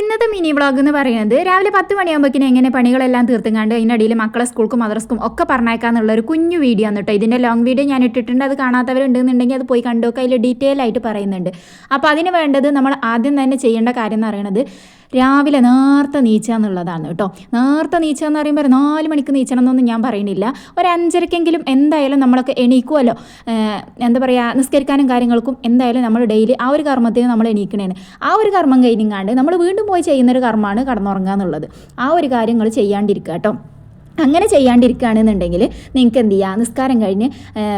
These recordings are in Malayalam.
ഇന്നത്തെ മിനി വ്ളോഗ് എന്ന് പറയുന്നത് രാവിലെ പത്ത് മണിയാകുമ്പോഴേക്കും എങ്ങനെ പണികളെല്ലാം തീർത്തുങ്ങാണ്ട് അതിനിടയിൽ മക്കളെ സ്കൂൾക്കും മദ്രസ്ക്കും ഒക്കെ പറഞ്ഞേക്കാന്നുള്ള ഒരു കുഞ്ഞു വീഡിയോ ആണ് കേട്ടോ ഇതിന്റെ ലോങ് വീഡിയോ ഞാൻ ഇട്ടിട്ടുണ്ട്. അത് കാണാത്തവരുണ്ടെന്നുണ്ടെങ്കിൽ അത് പോയി കണ്ടു നോക്കുക അതിൽ ഡീറ്റെയിൽ ആയിട്ട് പറയുന്നുണ്ട്. അപ്പോൾ അതിന് വേണ്ടത് നമ്മൾ ആദ്യം തന്നെ ചെയ്യേണ്ട കാര്യം എന്ന് പറയുന്നത് രാവിലെ നേരത്തെ നീച്ചുക എന്നുള്ളതാണ് കേട്ടോ. നേരത്തെ നീച്ചുക എന്ന് പറയുമ്പോൾ നാല് മണിക്ക് നീച്ചണം എന്നൊന്നും ഞാൻ പറയുന്നില്ല. ഒരു അഞ്ചരക്കെങ്കിലും എന്തായാലും നമ്മളൊക്കെ എണീക്കുമല്ലോ എന്താ പറയുക നിസ്കരിക്കാനും കാര്യങ്ങൾക്കും എന്തായാലും നമ്മൾ ഡെയിലി ആ ഒരു കർമ്മത്തിന് നമ്മൾ എണീക്കണേന്. ആ ഒരു കർമ്മം കഴിഞ്ഞാണ്ട് നമ്മൾ വീണ്ടും പോയി ചെയ്യുന്നൊരു കർമ്മമാണ് കടന്നുറങ്ങുക എന്നുള്ളത്. ആ ഒരു കാര്യങ്ങൾ ചെയ്യാണ്ടിരിക്കുക കേട്ടോ. അങ്ങനെ ചെയ്യാണ്ടിരിക്കുകയാണെന്നുണ്ടെങ്കിൽ നിങ്ങൾക്ക് എന്ത് ചെയ്യുക നിസ്കാരം കഴിഞ്ഞ്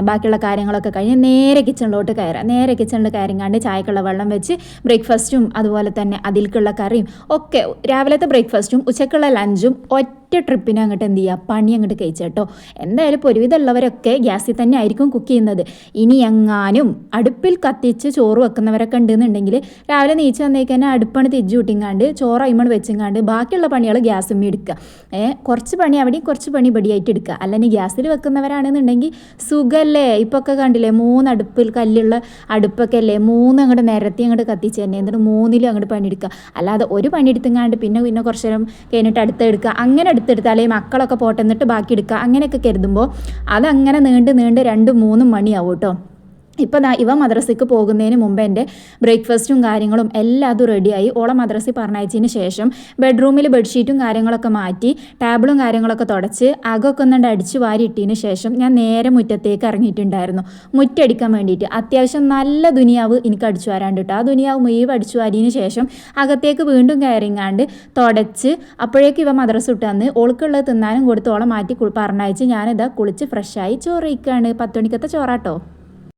ബാക്കിയുള്ള കാര്യങ്ങളൊക്കെ കഴിഞ്ഞ് നേരെ കിച്ചണിലോട്ട് കയറാം. നേരെ കിച്ചണിൽ കയറിങ്ങാണ്ട് ചായക്കുള്ള വെള്ളം വെച്ച് ബ്രേക്ക്ഫാസ്റ്റും അതുപോലെ തന്നെ അതിൽക്കുള്ള കറിയും ഒക്കെ രാവിലത്തെ ബ്രേക്ക്ഫാസ്റ്റും ഉച്ചക്കുള്ള ലഞ്ചും ഒറ്റ ട്രിപ്പിന് അങ്ങോട്ട് എന്ത് ചെയ്യുക പണി അങ്ങോട്ട് കഴിച്ചേട്ടോ എന്തായാലും ഇപ്പോൾ ഒരുവിധമുള്ളവരൊക്കെ ഗ്യാസിൽ തന്നെ ആയിരിക്കും കുക്ക് ചെയ്യുന്നത്. ഇനി എങ്ങാനും അടുപ്പിൽ കത്തിച്ച് ചോറ് വെക്കുന്നവരൊക്കെ ഉണ്ടെന്നുണ്ടെങ്കിൽ രാവിലെ നീച്ച് വന്നേക്കന്നെ അടുപ്പാണ് തിരിച്ചു കൂട്ടിങ്ങാണ്ട് ചോറ് അയിമണ് വെച്ചിങ്ങാണ്ട് ബാക്കിയുള്ള പണികൾ ഗ്യാസുമ്മ എടുക്കുക ഏഹ് കുറച്ച് പണി അവിടെയും കുറച്ച് പണി ഇവിടെയായിട്ട് എടുക്കുക അല്ലെങ്കിൽ ഗ്യാസിൽ വെക്കുന്നവരാണെന്നുണ്ടെങ്കിൽ സുഖല്ലേ? ഇപ്പോൾ ഒക്കെ കണ്ടില്ലേ മൂന്ന് അടുപ്പിൽ കല്ലുള്ള അടുപ്പൊക്കെ അല്ലേ? മൂന്ന് അങ്ങോട്ട് നിരത്തി അങ്ങോട്ട് കത്തിച്ച് തന്നെ എന്നിട്ട് മൂന്നിലും അങ്ങോട്ട് പണിയെടുക്കുക അല്ലാതെ ഒരു പണി എടുത്തുങ്ങാണ്ട് പിന്നെ പിന്നെ കുറച്ച് നേരം കഴിഞ്ഞിട്ട് അടുത്തെടുക്കുക അങ്ങനെ അടുത്തെടുത്താലേ മക്കളൊക്കെ പോട്ടെന്നിട്ട് ബാക്കി എടുക്കുക അങ്ങനെയൊക്കെ കരുതുമ്പോൾ അതങ്ങനെ നീണ്ട് നീണ്ട് രണ്ടും മൂന്നും മണിയാവും കേട്ടോ. ഇപ്പോൾ ദാ ഇവ മദ്രസയ്ക്ക് പോകുന്നതിന് മുമ്പ് എന്റെ ബ്രേക്ക്ഫാസ്റ്റും കാര്യങ്ങളും എല്ലാം അതും റെഡിയായി. ഓളെ മദ്രസയിൽ പറഞ്ഞയച്ചതിന് ശേഷം ബെഡ്റൂമിൽ ബെഡ്ഷീറ്റും കാര്യങ്ങളൊക്കെ മാറ്റി ടേബിളും കാര്യങ്ങളൊക്കെ തുടച്ച് അകമൊക്കെ ഒന്നുകൊണ്ട് അടിച്ച് വാരിയിട്ടതിന് ശേഷം ഞാൻ നേരെ മുറ്റത്തേക്ക് ഇറങ്ങിയിട്ടുണ്ടായിരുന്നു. മുറ്റടിക്കാൻ വേണ്ടിയിട്ട്. അത്യാവശ്യം നല്ല ദുനിയാവ് എനിക്ക് അടിച്ചു വരാണ്ട് കേട്ടോ. ആ ദുനിയാവ് മുഴുവൻ അടിച്ചു വാരിയതിന് ശേഷം അകത്തേക്ക് വീണ്ടും കയറിങ്ങാണ്ട് തുടച്ച് അപ്പോഴേക്ക് ഇവ മദ്രസ ഇട്ടന്ന് ഓൾക്കുള്ളത് തിന്നാനും കൊടുത്ത് ഓളെ മാറ്റി പറഞ്ഞയച്ച് ഞാനിതാ കുളിച്ച് ഫ്രഷായി ചോറ് കഴിക്കുകയാണ് പത്ത് മണിക്കത്തെ ചോറാട്ടോ.